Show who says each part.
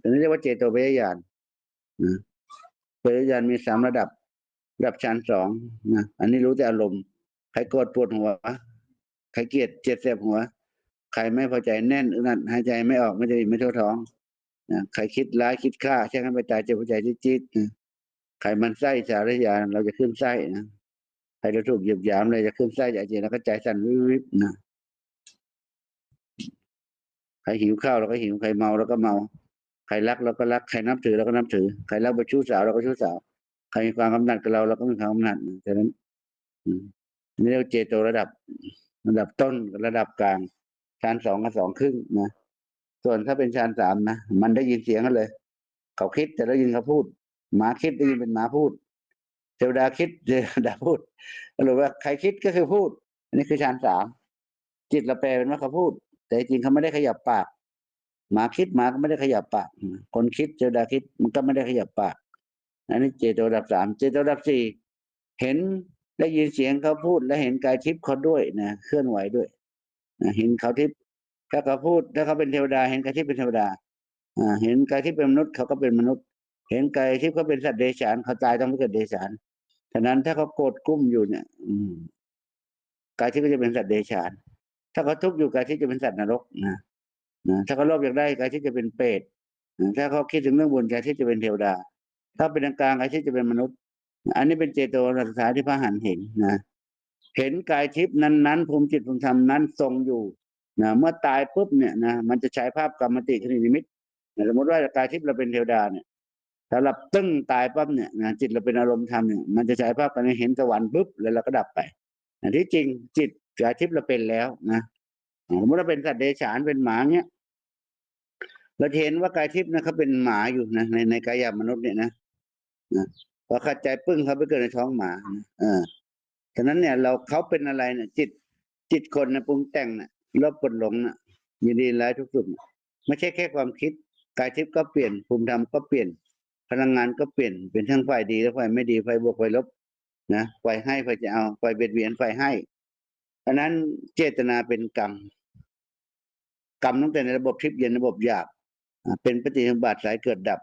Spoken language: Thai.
Speaker 1: อันนี้เรียกว่าเจโตปยญาณนะปยญาณมีสามระดับ ระดับชั้นสองนะอันนี้รู้แต่อารมณ์ใครโกรธปวดหัวใครเกลียดเจ็บเสียบหัว ใครไม่พอใจแน่นอึดอัดหายใจไม่ออกไม่ได้ไม่ทั่วท้องนะใครคิดร้ายคิดฆ่าใช่กันไปตายเจ็บหัวใจจี๊ดนะใครมันไส้สารยาเราจะขึ้นไส้นะใครจะถูกเหยียบยามเลยจะขึ้นไส้จะเจียนแล้วก็ใจสั่นวิบวิบนะใครหิวข้าวเราก็หิวใครเมาเราก็เมา ใครรักเราก็รัก ใครนับถือเราก็นับถือ ใครรักไปชู้สาวเราก็ชู้สาว ใครมีความกำหนัดกับเราเราก็มีความกำหนัดนะฉะนั้นนี่เรียกว่าเจโตระดับ ระดับต้นระดับกลางชั้นสองกับสองครึ่งนะ ส่วนถ้าเป็นชั้นสามนะ มันได้ยินเสียงกันเลย เขาคิดแต่ได้ยินเขาพูด หมาคิดได้ยินเป็นหมาพูด เทวดาคิดเทวดาพูดหรือว่าใครคิดก็คือพูด อันนี้คือชั้นสามจิตเราแปลเป็นว่าเขาพูด แต่จริงเขาไม่ได้ขยับปาก หมาคิดหมาก็ไม่ได้ขยับปาก คนคิดเทวดาคิดมันก็ไม่ได้ขยับปากอันนี้เจโตระดับสามเจโตระดับสี่เห็นได้ยินเสียงเขาพูดและเห็นกายทิพย์เขาด้วยนะเคลื่อนไหวด้วยนะเห็นเขาทิพย์ถ้าเขาพูดถ้าเขาเป็นเทวดา เห็นกายทิพย์เป็นเทวดาอ่าเห็นกายทิพย์เป็นมนุษย์เขาก็เป็นมนุษย์ เห็นกายทิพย์เขาเป็นสัตว์เดรัจฉานเขาตายต้องไปเกิดเดรัจฉานฉะนั้นถ้าเขาโกรธกุ้มอยู่เนี่ย อืมกายทิพย์ก็จะเป็นสัตว์เดรัจฉาน ถ้าเขาทุกข์อยู่กายทิพย์จะเป็นสัตว์นรกนะ นะถ้าเขาโลภอยากได้กายทิพย์จะเป็นเปรตนะถ้าเขาคิดถึงเรื่องบุญกายทิพย์จะเป็นเทวดา ถ้าเป็นกลางกายทิพย์จะเป็นมนุษย์ อันนี้เป็นเจโตรัสาที่พระหันเห็นนะเห็นกายทิพย์นั้นๆภูมิจิตภูมิธรรมนั้นทรงอยู่นะเมื่อตายปุ๊บเนี่ยนะมันจะใช้ภาพกรรมติคณินิมิตสมมติว่ากายทิพย์เราเป็นเทวดาเนี่ยถ้าเราตึ้งตายปั๊บเนี่ยนะจิตเราเป็นอารมณ์ธรรมเนี่ยมันจะใช้ภาพกันเห็นสวรรค์ปุ๊บแล้วเราก็ดับไปที่จริงจิตกายทิพย์เราเป็นแล้วนะ สมมติเราเป็นสัตว์เดรัจฉานเป็นหมาเนี่ยเราเห็นว่ากายทิพย์นะเขาเป็นหมาอยู่นะในในกายมนุษย์เนี่ยนะนะพอข้าใจปึ้งเขาไปเกิดในท้องหมานะเออฉะนั้นเนี่ย เราเขาเป็นอะไรเนี่ยจิต จิตคนนะปรุงแต่งนะลบกดหลงนะยินดีร้ายทุกสุขไม่ใช่แค่ความคิดกายทิพย์ก็เปลี่ยนภูมิธรรมก็เปลี่ยน พลังงานก็เปลี่ยนเป็นทั้งฝ่ายดีและฝ่ายไม่ดีฝ่ายบวกฝ่ายลบนะฝ่ายให้ฝ่ายจะเอาฝ่ายเบียดเบียนฝ่ายให้อันนั้นเจตนาเป็นกรรม กรรมตั้งแต่ในระบบทิพย์เย็นระบบหยาบเป็นปฏิบัติสายเกิดดับ